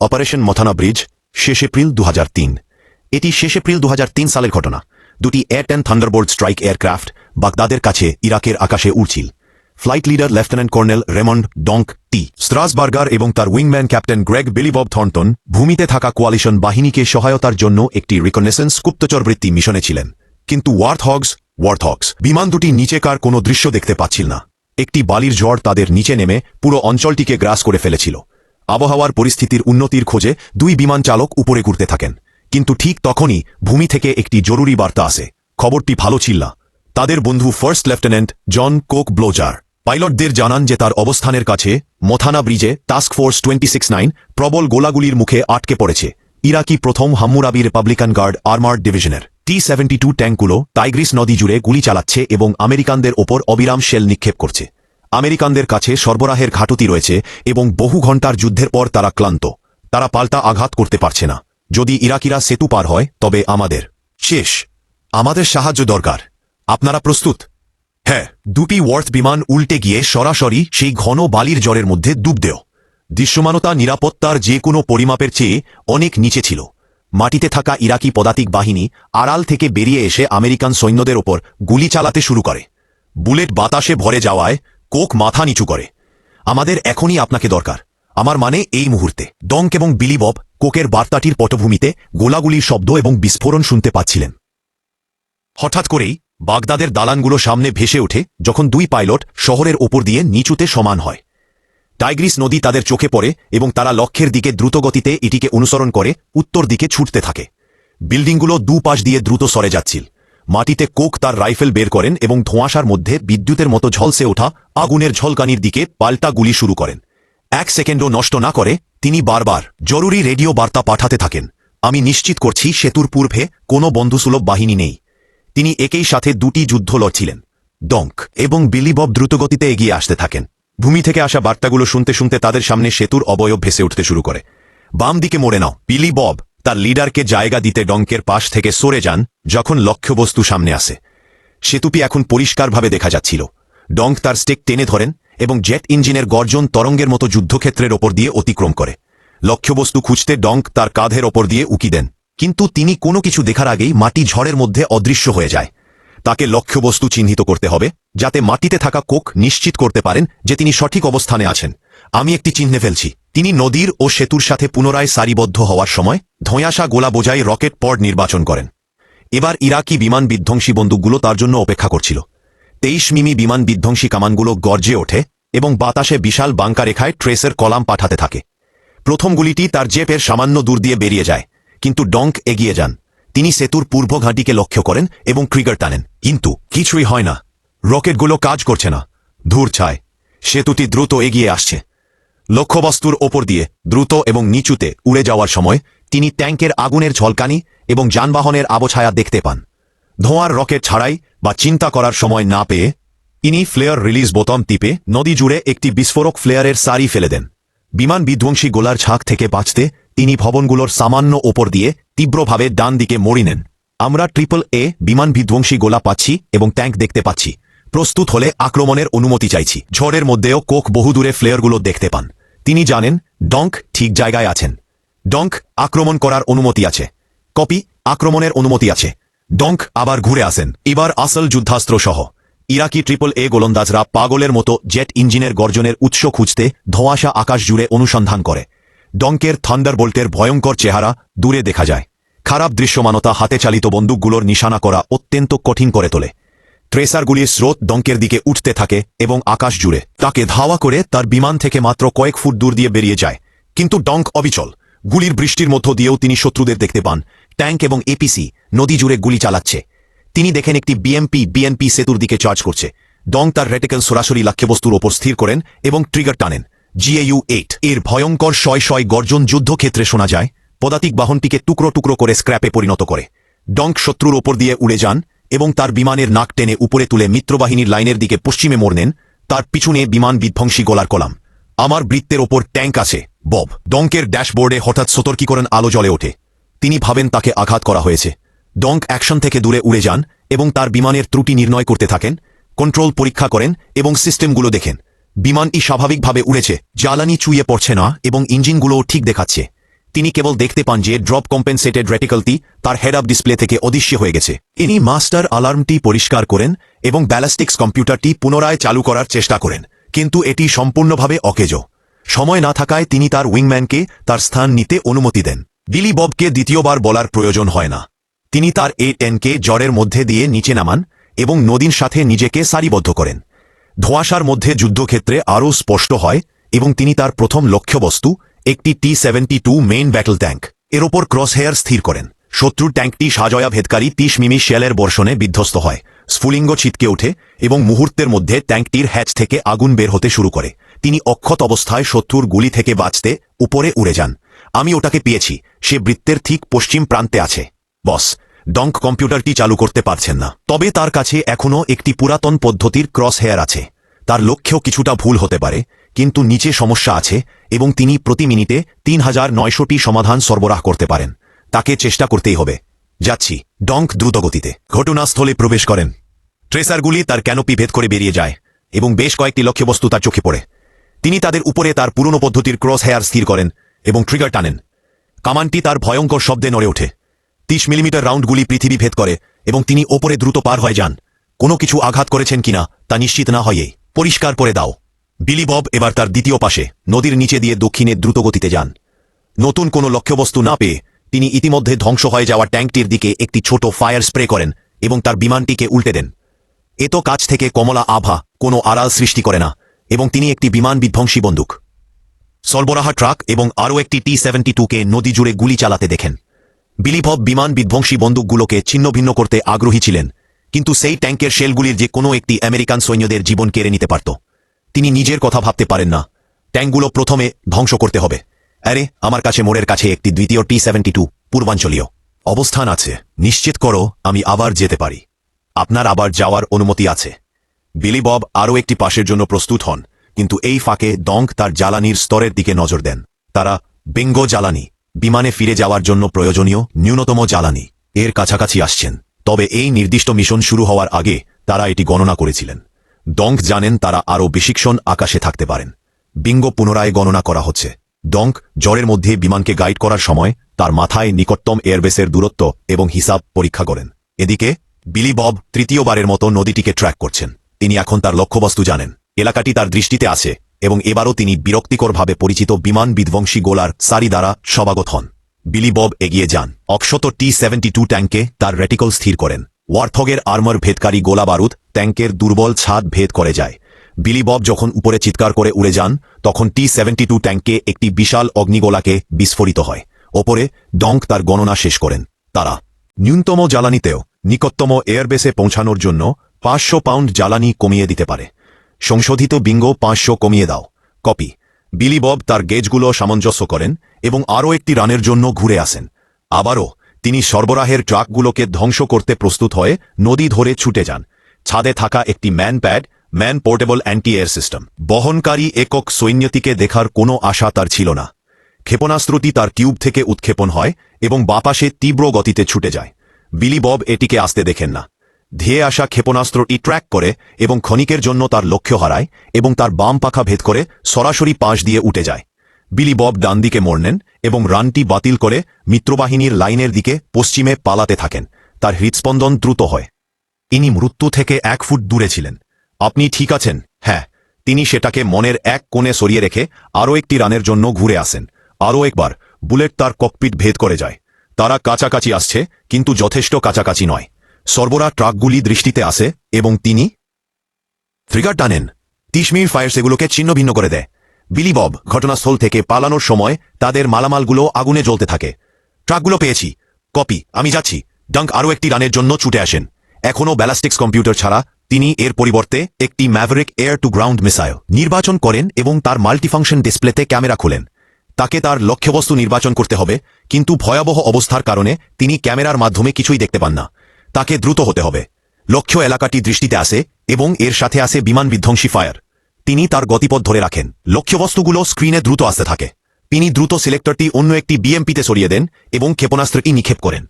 Operation Muthanna bridge, শেষ April দু হাজার তিন। এটি শেষ এপ্রিল দুহাজার তিন সালের ঘটনা। দুটি air ten thunderbolt strike aircraft বাগদাদের কাছে ইরাকের আকাশে উড়ছিল। Flight leader lieutenant colonel Raymond Donk T Strasburger এবং তার উইংম্যান ক্যাপ্টেন গ্রেগ বিলিবব থর্নটন ভূমিতে থাকা কোয়ালিশন বাহিনীকে সহায়তার জন্য একটি রিকনেসেন্স গুপ্তচরবৃত্তি মিশনে ছিলেন। কিন্তু ওয়ার্থ হগস ওয়ার্থ হগস, বিমান দুটি নিচেকার কোনো দৃশ্য দেখতে পাচ্ছিল না। একটি বালির ঝড় তাদের নিচে নেমে পুরো অঞ্চলটিকে গ্রাস করে ফেলেছিল। আবহাওয়ার পরিস্থিতির উন্নতির খোঁজে দুই বিমান চালক উপরে ঘুরতে থাকেন। কিন্তু ঠিক তখনই ভূমি থেকে একটি জরুরি বার্তা আসে। খবরটি ভালো ছিল তাদের বন্ধু first lieutenant John Koch Blocher. পাইলটদের জানান যে তার অবস্থানের কাছে মথানা ব্রিজে task force twenty six nine প্রবল গোলাগুলির মুখে আটকে পড়েছে। ইরাকি প্রথম হাম্মুরাবি রিপাবলিকান গার্ড আর্মার্ড ডিভিশনের। টি সেভেন্টি টু ট্যাঙ্কগুলো টাইগ্রিস নদী জুড়ে গুলি চালাচ্ছে এবং আমেরিকানদের ওপর অবিরাম শেল নিক্ষেপ করছে। আমেরিকানদের কাছে সরবরাহের ঘাটতি রয়েছে এবং বহু ঘণ্টার যুদ্ধের পর তারা ক্লান্ত। তারা পাল্টা আঘাত করতে পারছে না। যদি ইরাকিরা সেতু পার হয়, তবে আমাদের। শেষ। আমাদের সাহায্য দরকার। আপনারা প্রস্তুত? হ্যাঁ দুটি ওয়ার্থ বিমান উল্টে গিয়ে সরাসরি সেই ঘন বালির জ্বরের মধ্যে ডুব দেও। দৃশ্যমানতা, নিরাপত্তার যে কোনো পরিমাপের চেয়ে অনেক নিচে ছিল। মাটিতে থাকা ইরাকি পদাতিক বাহিনী আড়াল থেকে বেরিয়ে এসে আমেরিকান সৈন্যদের ওপর গুলি চালাতে শুরু করে। বুলেট বাতাসে ভরে যাওয়ায় কোক মাথা নিচু করে। আমাদের এখনই আপনাকে দরকার। আমার মানে এই মুহূর্তে। ডঙ্ক এবং বিলিবব কোকের বার্তাটির পটভূমিতে গোলাগুলির শব্দ এবং বিস্ফোরণ শুনতে পাচ্ছিলেন। হঠাৎ করেই বাগদাদের দালানগুলো সামনে ভেসে ওঠে যখন দুই পাইলট শহরের ওপর দিয়ে নিচুতে সমান হয়। টাইগ্রিস নদী তাদের চোখে পড়ে এবং তারা লক্ষ্যের দিকে দ্রুতগতিতে এটিকে অনুসরণ করে উত্তর দিকে ছুটতে থাকে। বিল্ডিংগুলো দুপাশ দিয়ে দ্রুত সরে যাচ্ছিল। মাটিতে কোক তার রাইফেল বের করেন এবং ধোঁয়াশার মধ্যে বিদ্যুতের মতো ঝলসে ওঠা আগুনের ঝলকানির দিকে পাল্টা গুলি শুরু করেন। এক সেকেন্ডও নষ্ট না করে তিনি বারবার জরুরি রেডিও বার্তা পাঠাতে থাকেন। আমি নিশ্চিত করছি সেতুর পূর্বে কোনো বন্ধুসুলভ বাহিনী নেই। তিনি একই সাথে দুটি যুদ্ধ লড়ছিলেন, ডঙ্ক এবং বিলিবব দ্রুতগতিতে এগিয়ে আসতে থাকেন। ভূমি থেকে আসা বার্তাগুলো শুনতে শুনতে তাদের সামনে সেতুর অবয়ব ভেসে উঠতে শুরু করে। বাম দিকে মোড়ে নাও, বিলি বব তার লিডারকে জায়গা দিতে ডঙ্কের পাশ থেকে সরে যান যখন লক্ষ্যবস্তু সামনে আসে। সেতুটি এখন পরিষ্কারভাবে দেখা যাচ্ছিল। ডঙ্ক তার স্টেক টেনে ধরেন এবং জেট ইঞ্জিনের গর্জন তরঙ্গের মতো যুদ্ধক্ষেত্রের ওপর দিয়ে অতিক্রম করে। লক্ষ্যবস্তু খুঁজতে ডঙ্ক তার কাঁধের ওপর দিয়ে উকি দেন। কিন্তু তিনি কোনো কিছু দেখার আগেই মাটি ঝড়ের মধ্যে অদৃশ্য হয়ে যায়। তাকে লক্ষ্যবস্তু চিহ্নিত করতে হবে, যাতে মাটিতে থাকা কোক নিশ্চিত করতে পারেন যে তিনি সঠিক অবস্থানে আছেন। আমি একটি চিহ্নে ফেলছি। তিনি নদীর ও সেতুর সাথে পুনরায় সারিবদ্ধ হওয়ার সময় ধোঁয়াশা গোলা বোঝাই রকেট পড নির্বাচন করেন। এবার ইরাকি বিমান বিধ্বংসী বন্দুকগুলো তার জন্য অপেক্ষা করছিল। তেইশ মিমি বিমান বিধ্বংসী কামানগুলো গর্জে ওঠে এবং বাতাসে বিশাল বাঙ্কা রেখায় ট্রেসের কলাম পাঠাতে থাকে। প্রথম গুলিটি তার জেপের সামান্য দূর দিয়ে বেরিয়ে যায়, কিন্তু ডঙ্ক এগিয়ে যান। তিনি সেতুর পূর্ব ঘাঁটিকে লক্ষ্য করেন এবং ট্রিগার টানেন। কিন্তু কিছুই হয় না। রকেটগুলো কাজ করছে না। ধূর ছায়। সেতুটি দ্রুত এগিয়ে আসছে। লক্ষ্যবস্তুর ওপর দিয়ে দ্রুত এবং নিচুতে উড়ে যাওয়ার সময় তিনি ট্যাঙ্কের আগুনের ঝলকানি এবং যানবাহনের আবছায়া দেখতে পান। ধোঁয়ার রকেট ছাড়াই বা চিন্তা করার সময় না পেয়ে তিনি ফ্লেয়ার রিলিজ বোতাম টিপে নদী জুড়ে একটি বিস্ফোরক ফ্লেয়ারের সারি ফেলে দেন। বিমান বিধ্বংসী গোলার ঝাঁক থেকে বাঁচতে তিনি ভবনগুলোর সামান্য ওপর দিয়ে তীব্রভাবে ডান দিকে মরি নেন। আমরা ট্রিপল এ বিমান বিধ্বংসী গোলা পাচ্ছি এবং ট্যাঙ্ক দেখতে পাচ্ছি। প্রস্তুত হলে আক্রমণের অনুমতি চাইছি। ঝড়ের মধ্যেও কোক বহুদূরে ফ্লেয়ারগুলো দেখতে পান। তিনি জানেন ডঙ্ক ঠিক জায়গায় আছেন। ডঙ্ক আক্রমণ করার অনুমতি আছে। কপি আক্রমণের অনুমতি আছে। ডঙ্ক আবার ঘুরে আসেন। এবার আসল যুদ্ধাস্ত্র সহ ইরাকি ট্রিপল এ গোলন্দাজরা পাগলের মতো জেট ইঞ্জিনের গর্জনের উৎস খুঁজতে ধোঁয়াশা আকাশ জুড়ে অনুসন্ধান করে। ডঙ্কের থান্ডারবোল্টের ভয়ঙ্কর চেহারা দূরে দেখা যায়। খারাপ দৃশ্যমানতা হাতে চালিত বন্দুকগুলোর নিশানা করা অত্যন্ত কঠিন করে তোলে। ট্রেসারগুলির স্রোত ডঙ্কের দিকে উঠতে থাকে এবং আকাশ জুড়ে। তাকে ধাওয়া করে তার বিমান থেকে মাত্র কয়েক ফুট দূর দিয়ে বেরিয়ে যায়। কিন্তু ডঙ্ক অবিচল। গুলির বৃষ্টির মধ্য দিয়েও তিনি শত্রুদের দেখতে পান। ট্যাঙ্ক এবং এপিসি নদী জুড়ে গুলি চালাচ্ছে। তিনি দেখেন একটি বিএমপি বিএনপি সেতুর দিকে চার্জ করছে। ডং তার রেটিক্যাল সরাসরি লক্ষ্যবস্তুর ওপর স্থির করেন এবং ট্রিগার টানেন। GAU eight. এর ভয়ঙ্কর শয় শয় গর্জন যুদ্ধক্ষেত্রে শোনা যায়। পদাতিক বাহনটিকে টুকরো টুকরো করে স্ক্র্যাপে পরিণত করে। ডঙ্ক শত্রুর ওপর দিয়ে উড়ে যান এবং তার বিমানের নাক টেনে উপরে তুলে মিত্রবাহিনীর লাইনের দিকে পশ্চিমে মোড় নেন। তার পিছনে বিমান বিধ্বংসী গোলার কলাম। আমার বৃত্তের ওপর ট্যাঙ্ক আছে, বব। ডঙ্কের ড্যাশবোর্ডে হঠাৎ সতর্কীকরণ আলো জ্বলে ওঠে। তিনি ভাবেন তাকে আঘাত করা হয়েছে। ডঙ্ক অ্যাকশন থেকে দূরে উড়ে যান এবং তার বিমানের ত্রুটি নির্ণয় করতে থাকেন, কন্ট্রোল পরীক্ষা করেন এবং সিস্টেমগুলো দেখেন। বিমানটি স্বাভাবিকভাবে উড়েছে, জ্বালানি চুইয়ে পড়ছে না এবং ইঞ্জিনগুলোও ঠিক দেখাচ্ছে। তিনি কেবল দেখতে পান যে ড্রপ কম্পেনসেটেড রেটিকলটি তার হেড আপ ডিসপ্লে থেকে অদৃশ্য হয়ে গেছে। ইনি মাস্টার অ্যালার্মটি পরিষ্কার করেন এবং ব্যালাস্টিক্স কম্পিউটারটি পুনরায় চালু করার চেষ্টা করেন। কিন্তু এটি সম্পূর্ণভাবে অকেজ। সময় না থাকায় তিনি তার উইংম্যানকে তার স্থান নিতে অনুমতি দেন। বিলি ববকে দ্বিতীয়বার বলার প্রয়োজন হয় না। তিনি তার এ টেনকে জ্বরের মধ্যে দিয়ে নিচে নামান এবং নদীর সাথে নিজেকে সারিবদ্ধ করেন। ধোঁয়াশার মধ্যে যুদ্ধক্ষেত্রে আরও স্পষ্ট হয় এবং তিনি তার প্রথম লক্ষ্যবস্তু, একটি T seventy two main battle tank, এর ওপর ক্রস হেয়ার স্থির করেন। শত্রুর ট্যাঙ্কটি সাজয়া ভেদকারী তিস মিমি শেলের বর্ষণে বিধ্বস্ত হয়। স্ফুলিঙ্গ ছিটকে ওঠে এবং মুহূর্তের মধ্যে ট্যাঙ্কটির হ্যাচ থেকে আগুন বের হতে শুরু করে। তিনি অক্ষত অবস্থায় শত্রুর গুলি থেকে বাঁচতে উপরে উড়ে যান। আমি ওটাকে পেয়েছি। সে বৃত্তের ঠিক পশ্চিম প্রান্তে আছে। বস, ডঙ্ক কম্পিউটারটি চালু করতে পারছেন না। তবে তার কাছে এখনও একটি পুরাতন পদ্ধতির ক্রস হেয়ার আছে। তার লক্ষ্যেও কিছুটা ভুল হতে পারে, কিন্তু নিচে সমস্যা আছে এবং তিনি প্রতি মিনিটে তিন হাজার নয়শোটি সমাধান সরবরাহ করতে পারেন। তাকে চেষ্টা করতেই হবে। যাচ্ছি। ডঙ্ক দ্রুতগতিতে। ঘটনাস্থলে প্রবেশ করেন। ট্রেসারগুলি তার ক্যানোপি ভেদ করে বেরিয়ে যায় এবং বেশ কয়েকটি লক্ষ্যবস্তু তার চোখে পড়ে। তিনি তাদের উপরে তার পুরনো পদ্ধতির ক্রস হেয়ার স্থির করেন এবং ট্রিগার টানেন। কামানটি তার ভয়ঙ্কর শব্দে নড়ে ওঠে। তিরিশ মিলিমিটার রাউন্ডগুলি পৃথিবী ভেদ করে এবং তিনি ওপরে দ্রুত পার হয়ে যান। কোনো কিছু আঘাত করেছেন কিনা তা নিশ্চিত না হয়েই। পরিষ্কার করে দাও। বিলি বব এবার তার দ্বিতীয় পাশে, নদীর নিচে দিয়ে দক্ষিণে দ্রুতগতিতে যান। নতুন কোনো লক্ষ্যবস্তু না পেয়ে তিনি ইতিমধ্যে ধ্বংস হয়ে যাওয়া ট্যাঙ্কটির দিকে একটি ছোট ফায়ার স্প্রে করেন এবং তার বিমানটিকে উল্টে দেন। এত কাছ থেকে কমলা আভা, কোনো আড়াল সৃষ্টি করে না, এবং তিনি একটি বিমান বিধ্বংসী বন্দুক। সরবরাহ ট্রাক এবং আরও একটি টি সেভেন্টি টুকে নদী জুড়ে গুলি চালাতে দেখেন। বিলিভব বিমান বিধ্বংসী বন্দুকগুলোকে ছিন্নভিন্ন করতে আগ্রহী ছিলেন, কিন্তু সেই ট্যাঙ্কের শেলগুলির যে কোনো একটি আমেরিকান সৈন্যদের জীবন কেড়ে নিতে পারত। তিনি নিজের কথা ভাবতে পারেন না, ট্যাঙ্কগুলো প্রথমে ধ্বংস করতে হবে। আরে আমার কাছে মোড়ের কাছে একটি দ্বিতীয় টি সেভেন্টি টু, পূর্বাঞ্চলীয়। অবস্থান আছে। নিশ্চিত করো, আমি আবার যেতে পারি। আপনার আবার যাওয়ার অনুমতি আছে। বিলি বব আরও একটি পাশের জন্য প্রস্তুত হন, কিন্তু এই ফাঁকে ডঙ্ক তার জ্বালানির স্তরের দিকে নজর দেন। তারা, বেঙ্গ জ্বালানি, বিমানে ফিরে যাওয়ার জন্য প্রয়োজনীয় ন্যূনতম জ্বালানি। এর কাছাকাছি আসছেন। তবে এই নির্দিষ্ট মিশন শুরু হওয়ার আগে তারা এটি গণনা করেছিলেন। ডঙ্ক জানেন তারা আরও বেশিক্ষণ আকাশে থাকতে পারেন। বিঙ্গ পুনরায় গণনা করা হচ্ছে। ডঙ্ক জ্বরের মধ্যে বিমানকে গাইড করার সময় তার মাথায় নিকটতম এয়ারবেসের দূরত্ব এবং হিসাব পরীক্ষা করেন। এদিকে, বিলি বব তৃতীয়বারের মতো নদীটিকে ট্র্যাক করছেন। তিনি এখন তার লক্ষ্যবস্তু জানেন। এলাকাটি তার দৃষ্টিতে আছে এবং এবারও তিনি বিরক্তিকরভাবে পরিচিত বিমান বিধ্বংসী গোলার সারি দ্বারা সবাগত হন। বিলি বব এগিয়ে যান। অক্ষত টি সেভেন্টি টু ট্যাঙ্কে তার রেটিকল স্থির করেন। ওয়ার্থগের আর্মার ভেদকারী গোলা বারুদ ট্যাঙ্কের দুর্বল ছাদ ভেদ করে যায়। বিলি বব যখন উপরে চিৎকার করে উড়ে যান, তখন টি সেভেন্টি টু ট্যাঙ্কে একটি বিশাল অগ্নিগোলাকে বিস্ফোরিত হয়। ওপরে ডঙ্ক তার গণনা শেষ করেন। তারা ন্যূনতম জ্বালানিতেও নিকটতম এয়ারবেসে পৌঁছানোর জন্য পাঁচশো পাউন্ড জ্বালানি কমিয়ে দিতে পারে। সংশোধিত বিঙ্গ পাঁচশো কমিয়ে দাও। কপি। বিলি বব তার গেজগুলো সামঞ্জস্য করেন এবং আরও একটি রানের জন্য ঘুরে আসেন। আবারও তিনি সরবরাহের ট্রাকগুলোকে ধ্বংস করতে প্রস্তুত হয়ে নদী ধরে ছুটে যান। ছাদে থাকা একটি man pad man portable anti air system. বহনকারী একক সৈন্যতিকে দেখার কোনো আশা তার ছিল না। ক্ষেপণাস্ত্রটি তার টিউব থেকে উৎক্ষেপণ হয় এবং বাপাসে তীব্র গতিতে ছুটে যায়। বিলি বব এটিকে আসতে দেখেন না। ধেয়ে আসা ক্ষেপণাস্ত্রটি ট্র্যাক করে এবং ক্ষণিকের জন্য তার লক্ষ্য হারায় এবং তার বাম পাখা ভেদ করে সরাসরি পাশ দিয়ে উঠে যায়। বিলি বব ডান দিকে মোড় নেন এবং রানটি বাতিল করে মিত্রবাহিনীর লাইনের দিকে পশ্চিমে পালাতে থাকেন। তার হৃৎস্পন্দন দ্রুত হয়। ইনি মৃত্যু থেকে এক ফুট দূরে ছিলেন। আপনি ঠিক আছেন? হ্যাঁ। তিনি সেটাকে মনের এক কোণে সরিয়ে রেখে আরও একটি রানের জন্য ঘুরে আসেন। আরও একবার, বুলেট তার ককপিট ভেদ করে যায়। তারা কাছাকাছি আসছে, কিন্তু যথেষ্ট কাছাকাছি নয়। সর্বরা ট্রাকগুলি দৃষ্টিতে আসে, এবং তিনি ট্রিগার টানেন। তিশমির ফায়ার সেগুলোকে ছিন্ন ভিন্ন করে দেয়। বিলি বব ঘটনাস্থল থেকে পালানোর সময় তাদের মালামালগুলো আগুনে জ্বলতে থাকে। ট্রাকগুলো পেয়েছি। কপি, আমি যাচ্ছি। ডাঙ্ক আরও একটি রানের জন্য ছুটে আসেন। এখনও ব্যালাস্টিক্স কম্পিউটার ছাড়া তিনি এর পরিবর্তে একটি Maverick air to ground missile নির্বাচন করেন এবং তার মাল্টিফাংশন ডিসপ্লেতে ক্যামেরা খোলেন। তাকে তার লক্ষ্যবস্তু নির্বাচন করতে হবে, কিন্তু ভয়াবহ অবস্থার কারণে তিনি ক্যামেরার মাধ্যমে কিছুই দেখতে পান না। তাকে দ্রুত হতে হবে। লক্ষ্য এলাকাটি দৃষ্টিতে আসে এবং এর সাথে আসে বিমান বিধ্বংসী ফায়ার। তিনি তার গতিপথ ধরে রাখেন। লক্ষ্যবস্তুগুলো স্ক্রিনে দ্রুত আসতে থাকে। তিনি দ্রুত সিলেক্টরটি অন্য একটি বিএমপিতে সরিয়ে দেন এবং ক্ষেপণাস্ত্রটি নিক্ষেপ করেন।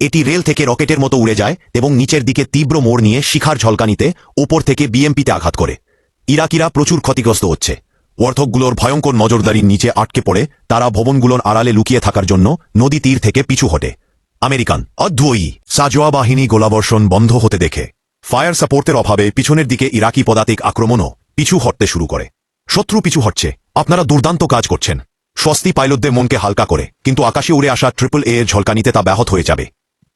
এটি রেল থেকে রকেটের মতো উড়ে যায় এবং নিচের দিকে তীব্র মোড় নিয়ে শিখার ঝলকানিতে ওপর থেকে বিএমপিতে আঘাত করে। ইরাকিরা প্রচুর ক্ষতিগ্রস্ত হচ্ছে। ওয়ার্থকগুলোর ভয়ঙ্কর নজরদারির নিচে আটকে পড়ে তারা ভবনগুলোর আড়ালে লুকিয়ে থাকার জন্য নদী তীর থেকে পিছু হটে। আমেরিকান অধ্যয়ী, সাজোয়া বাহিনী গোলাবর্ষণ বন্ধ হতে দেখে। ফায়ার সাপোর্টের অভাবে পিছনের দিকে ইরাকি পদাতিক আক্রমণও পিছু হটতে শুরু করে। শত্রু পিছু হটছে। আপনারা দুর্দান্ত কাজ করছেন। স্বস্তি পাইলটদের মনকে হালকা করে, কিন্তু আকাশে উড়ে আসা ট্রিপল এ এর ঝলকানিতে তা ব্যাহত হয়ে যাবে।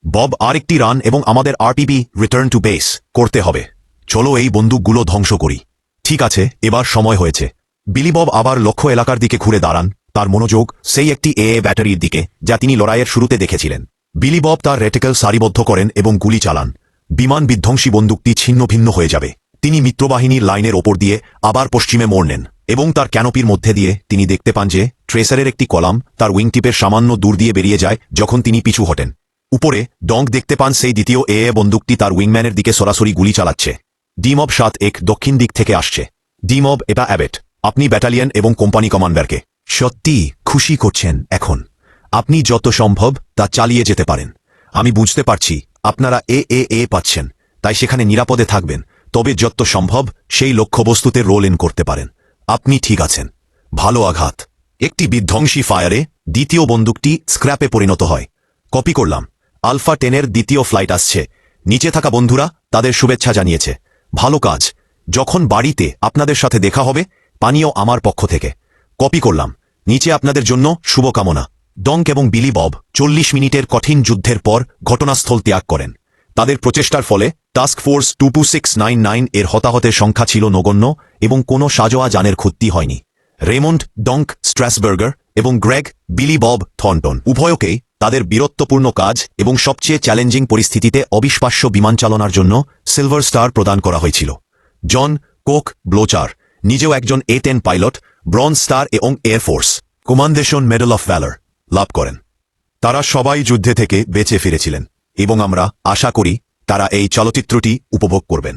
বব আরেকটি রান এবং আমাদের আরপিবি রিটার্ন টু বেস করতে হবে। চলো এই বন্দুকগুলো ধ্বংস করি। ঠিক আছে, এবার সময় হয়েছে। বিলি বব আবার লক্ষ্য এলাকার দিকে ঘুরে দাঁড়ান। তার মনোযোগ সেই একটি এ ব্যাটারির দিকে, যা তিনি লড়াইয়ের শুরুতে দেখেছিলেন। বিলি বব তার রেটিকেল সারিবদ্ধ করেন এবং গুলি চালান। বিমান বিধ্বংসী বন্দুকটি ছিন্ন ভিন্ন হয়ে যাবে। তিনি মিত্রবাহিনীর লাইনের ওপর দিয়ে আবার পশ্চিমে মোড় নেন এবং তার ক্যানোপির মধ্যে দিয়ে তিনি দেখতে পান যে ট্রেসারের একটি কলাম তার উইংটিপের সামান্য দূর দিয়ে বেরিয়ে যায় যখন তিনি পিছু হটেন। উপরে ডঙ্ক দেখতে পান সেই দ্বিতীয় এ এ বন্দুকটি তার উইংম্যানের দিকে সরাসরি গুলি চালাচ্ছে। ডিমব সাত এক দক্ষিণ দিক থেকে আসছে। ডিমব, এটা অ্যাবেট। আপনি ব্যাটালিয়ন এবং কোম্পানি কমান্ডারকে সত্যি খুশি করছেন এখন। আপনি যত সম্ভব তা চালিয়ে যেতে পারেন। আমি বুঝতে পারছি, আপনারা এ এ এ পাচ্ছেন, তাই সেখানে নিরাপদে থাকবেন, তবে যত সম্ভব সেই লক্ষ্যবস্তুতে রোল ইন করতে পারেন। আপনি ঠিক আছেন। ভালো আঘাত। একটি বিধ্বংসী ফায়ারে দ্বিতীয় বন্দুকটি স্ক্র্যাপে পরিণত হয়। কপি করলাম। আলফা টেনের দ্বিতীয় ফ্লাইট আসছে। নিচে থাকা বন্ধুরা, তাদের শুভেচ্ছা জানিয়েছে। ভালো কাজ। যখন বাড়িতে আপনাদের সাথে দেখা হবে, পানীয় আমার পক্ষ থেকে। কপি করলাম। নিচে আপনাদের জন্য শুভকামনা। ডঙ্ক এবং বিলি বব চল্লিশ মিনিটের কঠিন যুদ্ধের পর ঘটনাস্থল ত্যাগ করেন। তাদের প্রচেষ্টার ফলে task force two six nine nine এর হতাহতের সংখ্যা ছিল নগণ্য এবং কোনো সাজোয়া যানের ক্ষতি হয়নি। রেমন্ড, ডঙ্ক স্ট্র্যাসবার্গার এবং গ্রেগ, বিলি বব থর্নটন উভয়কেই তাদের বীরত্বপূর্ণ কাজ এবং সবচেয়ে চ্যালেঞ্জিং পরিস্থিতিতে অবিশ্বাস্য বিমান চালনার জন্য সিলভার স্টার প্রদান করা হয়েছিল। জন কোক ব্লোচার, নিজেও একজন A ten pilot, bronze star এবং air force commendation medal of valour লাভ করেন। তারা সবাই যুদ্ধে থেকে বেঁচে ফিরেছিলেন এবং আমরা আশা করি তারা এই চলচ্চিত্রটি উপভোগ করবেন।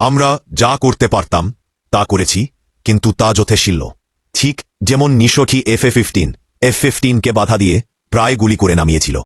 আমরা যা করতে পারতাম, তা করেছি, কিন্তু তা যথেষ্ট ঠিক যেমন নিশোঠি এফ এ ফিফটিন এফ ফিফটিনকে বাধা দিয়ে প্রায় গুলি করে নামিয়েছিল।